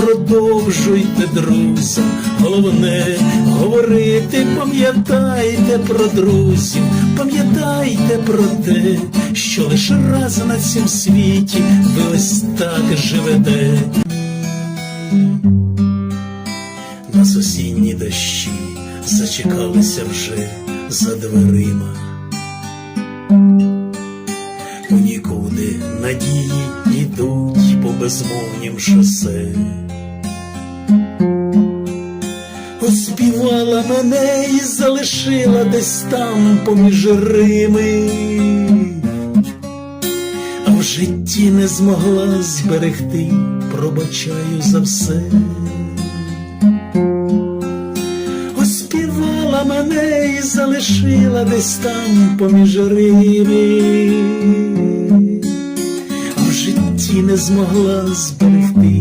продовжуйте, друзям, головне говорити, пам'ятайте про друзів, пам'ятайте про те, що лише раз на цім світі ви ось так живете. Нас осінні дощі зачекалися вже за дверима. У нікуди надії йдуть по безмовнім шосе. Оспівала мене і залишила десь там поміж Рими, а в житті не змогла зберегти, пробачаю за все. Оспівала мене і залишила десь там поміж Рими, а в житті не змогла зберегти.